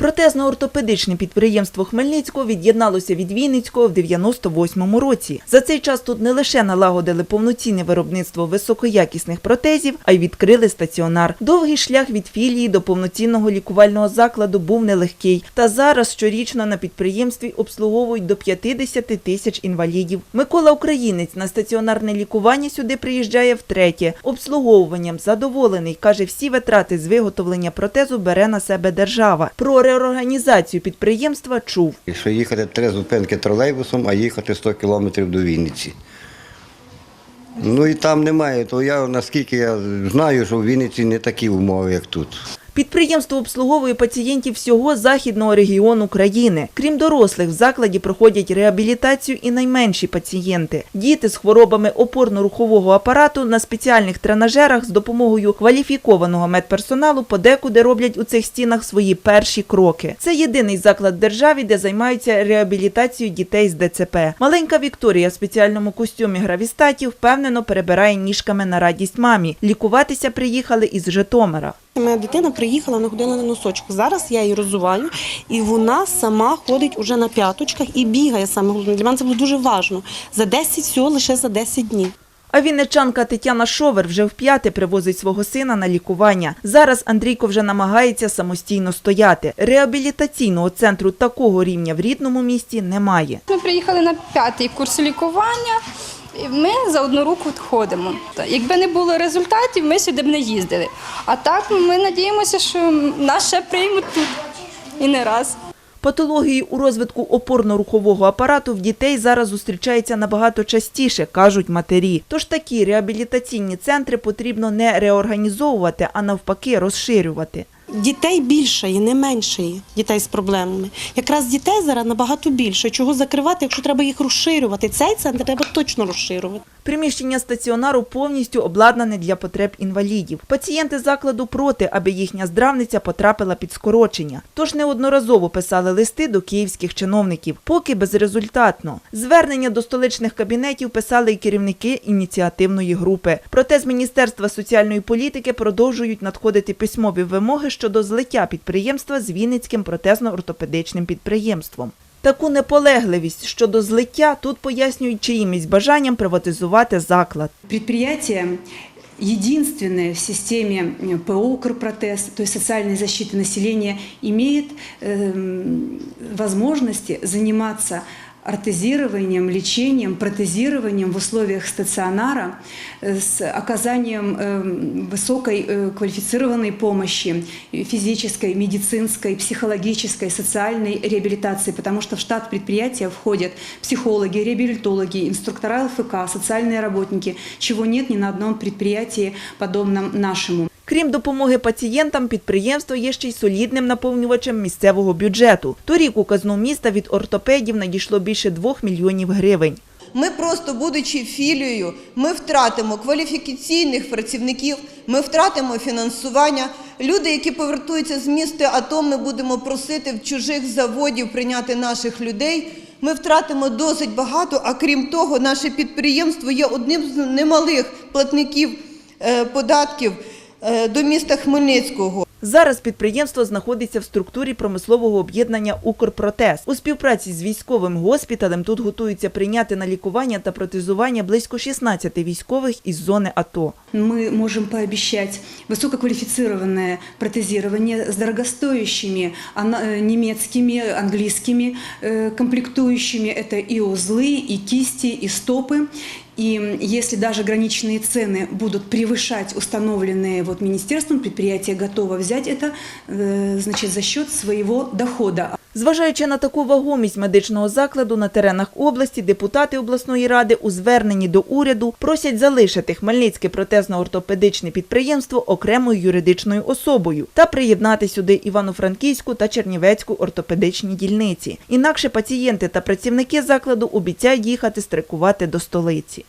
Протезно-ортопедичне підприємство Хмельницького від'єдналося від Вінницького в 98-му році. За цей час тут не лише налагодили повноцінне виробництво високоякісних протезів, а й відкрили стаціонар. Довгий шлях від філії до повноцінного лікувального закладу був нелегкий. Та зараз щорічно на підприємстві обслуговують до 50 тисяч інвалідів. Микола Українець на стаціонарне лікування сюди приїжджає втретє. Обслуговуванням задоволений, каже, всі витрати з виготовлення протезу бере на себе держава. Про реорганізацію підприємства чув. Якщо їхати три зупинки тролейбусом, а їхати 100 кілометрів до Вінниці. Ну і там немає, то я наскільки я знаю, що в Вінниці не такі умови, як тут. Підприємство обслуговує пацієнтів всього західного регіону країни. Крім дорослих, в закладі проходять реабілітацію і найменші пацієнти. Діти з хворобами опорно-рухового апарату на спеціальних тренажерах з допомогою кваліфікованого медперсоналу подекуди роблять у цих стінах свої перші кроки. Це єдиний заклад в державі, де займаються реабілітацією дітей з ДЦП. Маленька Вікторія в спеціальному костюмі гравістаті впевнено перебирає ніжками на радість мамі. Лікуватися приїхали із Житомира. Моя дитина приїхала, вона ходила на носочку. Зараз я її розвиваю, і вона сама ходить уже на п'яточках і бігає саме головне. Для мене це було дуже важливо. За 10 всього лише за 10 днів. А вінничанка Тетяна Шовер вже вп'яте привозить свого сина на лікування. Зараз Андрійко вже намагається самостійно стояти. Реабілітаційного центру такого рівня в рідному місті немає. Ми приїхали на п'ятий курс лікування. Ми за одну руку ходимо. Якби не було результатів, ми сюди б не їздили. А так ми надіємося, що нас ще приймуть тут і не раз. Патології у розвитку опорно-рухового апарату в дітей зараз зустрічаються набагато частіше, кажуть матері. Тож такі реабілітаційні центри потрібно не реорганізовувати, а навпаки розширювати. Дітей більше і не менше дітей з проблемами. Якраз дітей зараз набагато більше. Чого закривати, якщо треба їх розширювати? Цей центр треба точно розширювати. Приміщення стаціонару повністю обладнане для потреб інвалідів. Пацієнти закладу проти, аби їхня здравниця потрапила під скорочення. Тож неодноразово писали листи до київських чиновників, поки безрезультатно. Звернення до столичних кабінетів писали і керівники ініціативної групи. Проте з Міністерства соціальної політики продовжують надходити письмові вимоги щодо злиття підприємства з Вінницьким протезно-ортопедичним підприємством. Таку наполегливість щодо злиття тут пояснюють чиїмось бажанням приватизувати заклад. Предприятие единственное в системе э, ПО «Укрпротез», то есть социальной защиты населения, имеет эм, возможности заниматься ортезированием, лечением, протезированием в условиях стационара э, с оказанием эм, высокой э, квалифицированной помощи э, физической, медицинской, психологической, социальной реабилитации, потому что в штат предприятия входят психологи, реабилитологи, инструктора ЛФК, социальные работники, чего нет ни на одном предприятии, подобном нашему. Крім допомоги пацієнтам, підприємство є ще й солідним наповнювачем місцевого бюджету. Торік у казну міста від ортопедів надійшло більше 2 мільйонів гривень. Ми просто, будучи філією, ми втратимо кваліфікаційних працівників, ми втратимо фінансування. Люди, які повертуються з міста АТО, ми будемо просити в чужих заводів прийняти наших людей. Ми втратимо досить багато, а крім того, наше підприємство є одним з немалих платників е, податків до міста Хмельницького. Зараз підприємство знаходиться в структурі промислового об'єднання «Укрпротез». У співпраці з військовим госпіталем тут готуються прийняти на лікування та протезування близько 16 військових із зони АТО. Мы можем пообещать высококвалифицированное протезирование с дорогостоящими ана- э, немецкими, английскими э, комплектующими. Это и узлы, и кисти, и стопы. И м, если даже граничные цены будут превышать установленные вот министерством, предприятие готово взять это э, значит, за счет своего дохода. Зважаючи на таку вагомість медичного закладу на теренах області, депутати обласної ради у зверненні до уряду просять залишити Хмельницьке протезно-ортопедичне підприємство окремою юридичною особою та приєднати сюди Івано-Франківську та Чернівецьку ортопедичні дільниці. Інакше пацієнти та працівники закладу обіцяють їхати страйкувати до столиці.